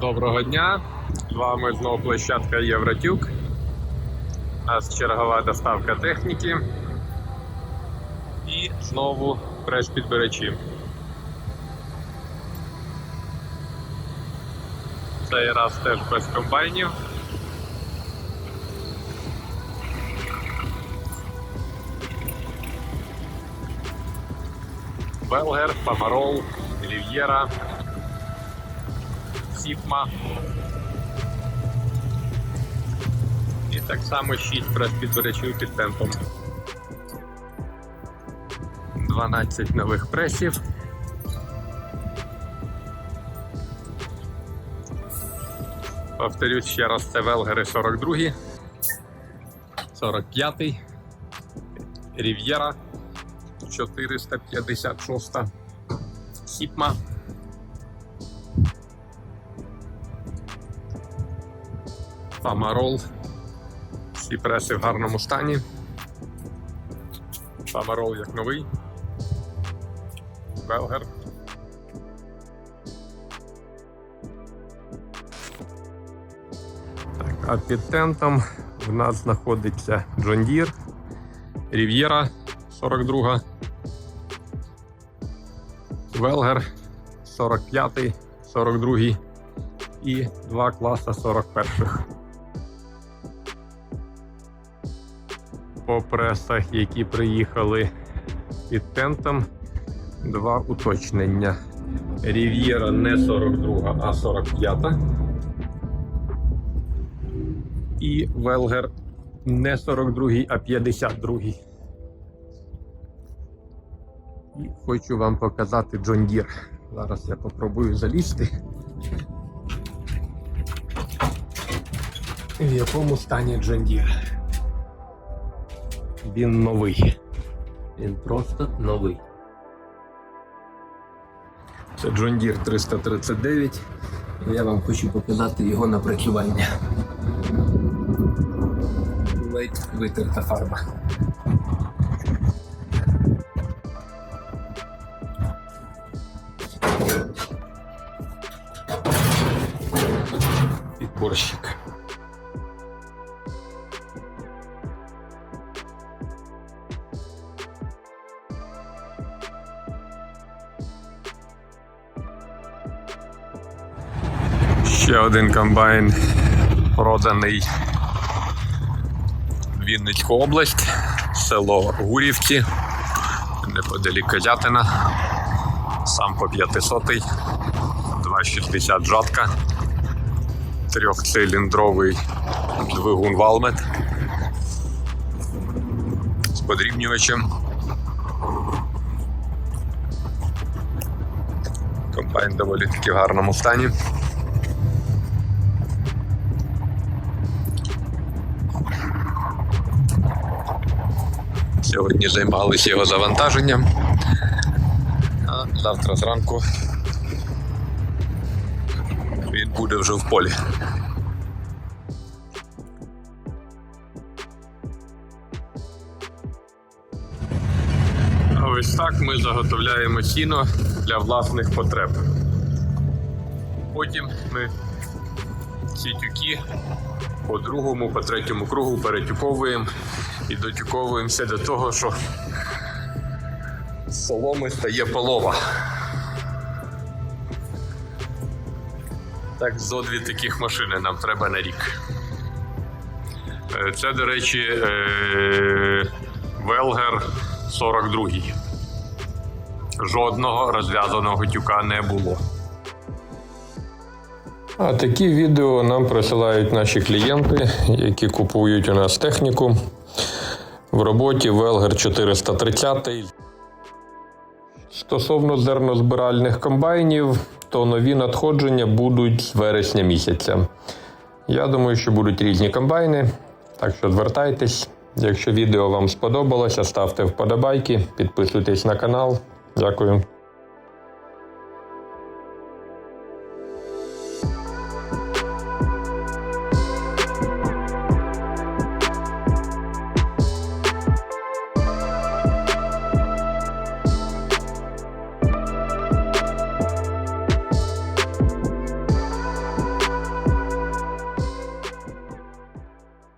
Доброго дня! З вами знову площадка Євротюк. У нас чергова доставка техніки. І знову прес-підбирачі. Цей раз теж без комбайнів. Белгер, Памарол, Рів'єра, Сіпма. І так само 6 прес-підбирачів під темпом. 12 нових пресів. Повторюсь ще раз, це Велгери 42, 45, Рів'єра 456, Сіпма. Памарол. Всі преси в гарному стані. Памарол як новий. Белгер. Так, а під тентом в нас знаходиться John Deere, Riviera 42, Велгер 45, 42 і два класа 41. По пресах, які приїхали під тентом, два уточнення. Рів'єра не 42, а 45. І Велгер не 42, а 52. І хочу вам показати John Deere. Зараз я попробую залізти. В якому стані John Deere? Він новий. Він просто новий. Це John Deere 339. Я вам хочу показати його напрацювання. Ледь витерта фарба. Підборщик. Ще один комбайн проданий в Вінницьку область, село Гурівці, неподалік Козятина, сам по 500 260 жатка, трьохциліндровий двигун Валмет з подрібнювачем. Комбайн доволі таки в гарному стані. Сьогодні займалися його завантаженням. А завтра зранку він буде вже в полі. Ось так ми заготовляємо сіно для власних потреб. Потім ми ці тюки по другому, по третьому кругу перетюковуємо і дотюковуємося до того, що соломи стає полова. Так, зо дві таких машини нам треба на рік. Е, Це, до речі, е, Велгер 42. Жодного розв'язаного тюка не було. А такі відео нам присилають наші клієнти, які купують у нас техніку. В роботі Велгер 430. Стосовно зернозбиральних комбайнів, то нові надходження будуть з вересня місяця. Я думаю, що будуть різні комбайни, так що звертайтесь. Якщо відео вам сподобалося, ставте вподобайки, підписуйтесь на канал. Дякую.